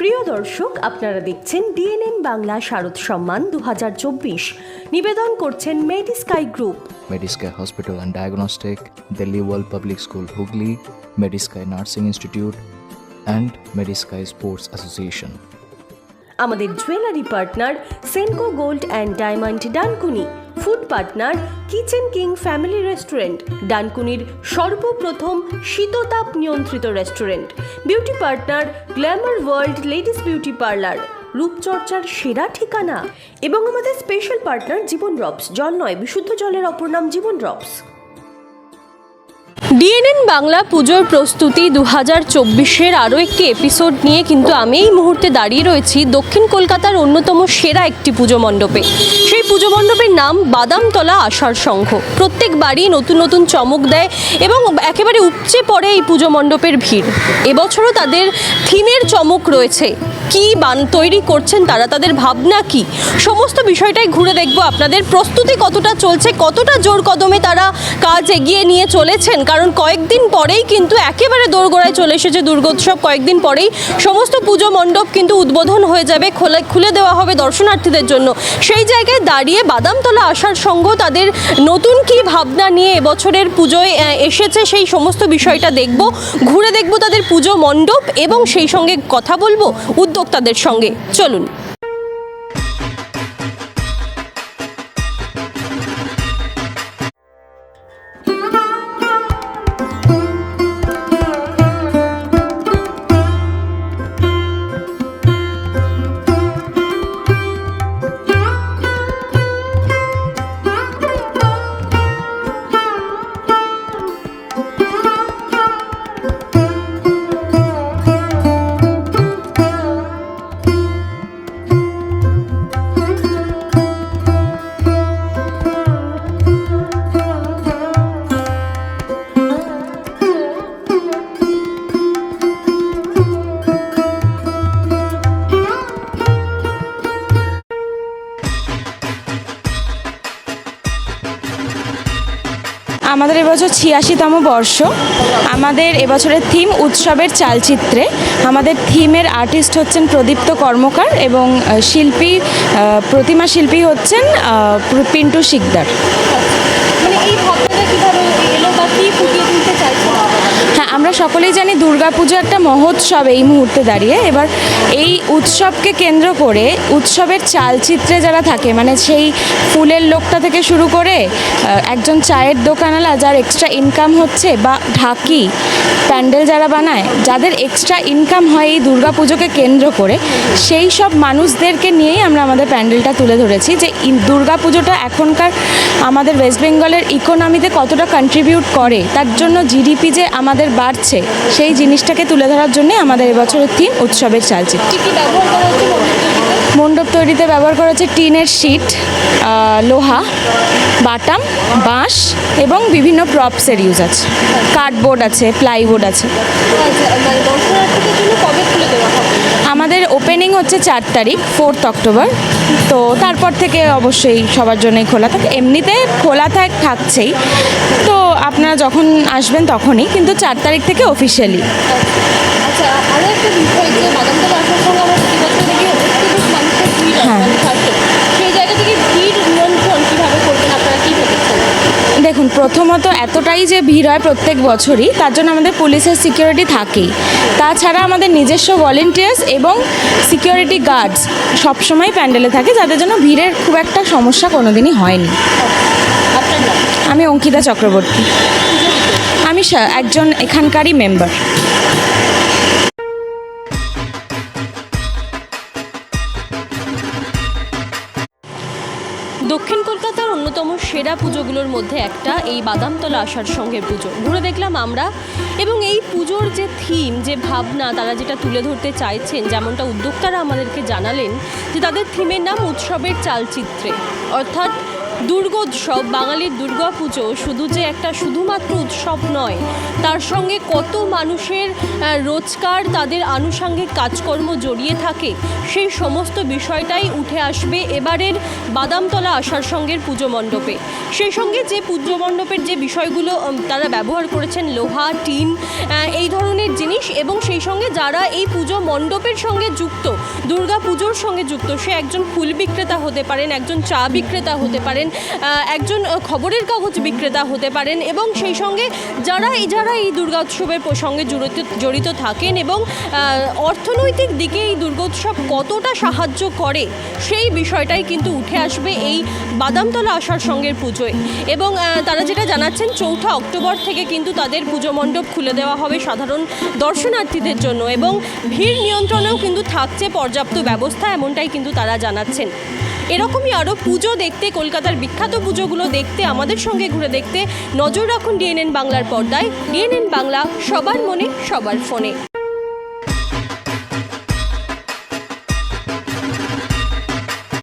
প্রিয় দর্শক আপনারা দেখছেন ডিএনএন বাংলা শারদ সম্মান দুহাজার চব্বিশ। নিবেদন করছেন Medisky group Medisky hospital and diagnostic Delhi world public school Hooghly Medisky nursing institute and Medisky sports association আমাদের jewellery partner Senco gold and diamond Dankuni food partner, kitchen king family restaurant, ডানকুনির সর্বপ্রথম শীততাপ নিয়ন্ত্রিত restaurant, beauty partner, glamour world ladies beauty parlour, রূপচর্চার সেরা ঠিকানা এবং আমাদের special partner জীবন drops জল নয় বিশুদ্ধ জলের অপর নাম জীবন ড্রপস ডিএনএন বাংলা পুজোর প্রস্তুতি দু হাজার চব্বিশের আরও একটি এপিসোড নিয়ে কিন্তু আমি এই মুহূর্তে দাঁড়িয়ে রয়েছি দক্ষিণ কলকাতার অন্যতম সেরা একটি পুজো মণ্ডপে। সেই পুজো মণ্ডপের নাম বাদামতলা আষাঢ় সংঘ। প্রত্যেক বাড়ি নতুন নতুন চমক দেয় এবং একেবারে উপচে পড়ে এই পুজো মণ্ডপের ভিড়। এবছরও তাদের থিমের চমক রয়েছে। কি বান তৈরি করছেন তারা, তাদের ভাবনা কি? সমস্ত বিষয়টাই ঘুরে দেখব আপনাদের। প্রস্তুতি কতটা চলছে, কতটা জোর কদমে তারা কাজ এগিয়ে নিয়ে চলেছেন? কারণ কয়েকদিন পরেই কিন্তু একেবারে দোরগোড়ায় চলে এসেছে দুর্গোৎসব। কয়েকদিন পরেই সমস্ত পুজো মণ্ডপ কিন্তু উদ্বোধন হয়ে যাবে, খোলা, খুলে দেওয়া হবে দর্শনার্থীদের জন্য। সেই জায়গায় দাঁড়িয়ে বাদামতলা আসার সঙ্গ তাদের নতুন কি ভাবনা নিয়ে এবছরের পুজোয় এসেছে সেই সমস্ত বিষয়টা দেখব। ঘুরে দেখব তাদের পুজো মণ্ডপ এবং সেই সঙ্গে কথা বলব উদ্যোক্তাদের সঙ্গে। চলুন। আমাদের এবছর ছিয়াশিতম বর্ষ। আমাদের এবছরের থিম উৎসবের চালচিত্রে। আমাদের থিমের আর্টিস্ট হচ্ছেন প্রদীপ্ত কর্মকার এবং শিল্পী প্রতিমা শিল্পী হচ্ছেন পিন্টু শিকদার। মানে এই কীভাবে এলো বা কী ফুটিয়ে তুলতে আমরা সকলেই জানি দুর্গাপুজো একটা মহোৎসব এই মুহূর্তে দাঁড়িয়ে। এবার এই উৎসবকে কেন্দ্র করে উৎসবের চালচিত্রে যারা থাকে মানে সেই ফুলের লোকটা থেকে শুরু করে একজন চায়ের দোকানওয়ালা যার এক্সট্রা ইনকাম হচ্ছে বা ঢাকি প্যান্ডেল যারা বানায়, যাদের এক্সট্রা ইনকাম হয় এই দুর্গাপুজোকে কেন্দ্র করে, সেই সব মানুষদেরকে নিয়েই আমরা আমাদের প্যান্ডেলটা তুলে ধরেছি যে দুর্গাপুজোটা এখনকার আমাদের ওয়েস্ট বেঙ্গলের ইকোনমিতে কতটা কন্ট্রিবিউট করে, তার জন্য জিডিপি যে আমাদের বাড়ছে সেই জিনিসটাকে তুলে ধরার জন্যই আমাদের এবছরের থিম উৎসবের চালচিত্র। হচ্ছে? মণ্ডপ তৈরিতে? ব্যবহার করা হচ্ছে টিনের শিট লোহা বাটাম বাঁশ এবং বিভিন্ন প্রপসের ইউজ আছে। কার্ডবোর্ড আছে প্লাইবোর্ড আছে। আচ্ছা, আমাদের ওপেনিং হচ্ছে চার তারিখ ফোর্থ অক্টোবর। তো তারপর থেকে অবশ্যই সবার জন্যই খোলা থাকে। এমনিতে খোলা থাক থাকছেই। তো আপনারা যখন আসবেন তখনই কিন্তু চার তারিখ থেকে অফিসিয়ালি আচ্ছা আরও একটা বিষয় যে প্রথমত এতটাই যে ভিড় হয় প্রত্যেক বছরই, তার জন্য আমাদের পুলিশের সিকিউরিটি থাকেই। তাছাড়া আমাদের নিজস্ব ভলেন্টিয়ার্স এবং সিকিউরিটি গার্ডস সবসময় প্যান্ডেলে থাকে, যাদের জন্য ভিড়ের খুব একটা সমস্যা কোনোদিনই হয়নি। আমি অঙ্কিতা চক্রবর্তী। আমি একজন এখানকারই মেম্বার দক্ষিণ কলকাতার অন্যতম সেরা পুজোগুলোর মধ্যে একটা, এই বাদামতলা আসার সঙ্গে পুজো। ঘুরে দেখলাম আমরা। এবং এই পুজোর যে থিম যে ভাবনা, তারা যেটা তুলে ধরতে চাইছেন, যেমনটা উদ্যোক্তারা আমাদেরকে জানালেন, যে তাদের থিমের নাম উৎসবের চালচিত্রে। অর্থাৎ দুর্গোৎসব বাঙালির দুর্গা পুজো শুধু যে একটা শুধুমাত্র উৎসব নয়, তার সঙ্গে কত মানুষের রোজকার তাদের আনুষাঙ্গিক কাজকর্ম জড়িয়ে থাকে, সেই সমস্ত বিষয়টাই উঠে আসবে এবারের বাদামতলা আসার সঙ্গের পুজো মণ্ডপে। সেই সঙ্গে যে পুজো মণ্ডপের যে বিষয়গুলো তারা ব্যবহার করেছেন লোহা, টিন এই ধরনের জিনিস এবং সেই সঙ্গে যারা এই পুজো মণ্ডপের সঙ্গে যুক্ত, দুর্গা পুজোর সঙ্গে যুক্ত, সে একজন ফুল বিক্রেতা হতে পারেন, একজন চা বিক্রেতা হতে পারেন একজন খবরের কাগজ বিক্রেতা হতে পারেন এবং সেই সঙ্গে যারা এই যারা এই দুর্গা উৎসবের সঙ্গে জড়িত জড়িত থাকেন এবং অর্থনৈতিক দিকে এই দুর্গোৎসব কতটা সাহায্য করে, সেই বিষয়টাই কিন্তু উঠে আসবে এই বাদামতলা আসার সঙ্গের পুজোয়। এবং তারা যেটা জানাচ্ছেন, চৌঠা অক্টোবর থেকে কিন্তু তাদের পুজো মণ্ডপ খুলে দেওয়া হবে সাধারণ দর্শনার্থীদের জন্য এবং ভিড় নিয়ন্ত্রণেও কিন্তু থাকছে পর্যাপ্ত ব্যবস্থা, এমনটাই কিন্তু তারা জানাচ্ছেন। এরকমই আরও পুজো দেখতে, কলকাতার বিখ্যাত পুজোগুলো দেখতে, আমাদের সঙ্গে ঘুরে দেখতে নজর রাখুন ডিএনএন বাংলার পর্দায়। ডিএনএন বাংলা, সবার মনে, সবার ফোনে।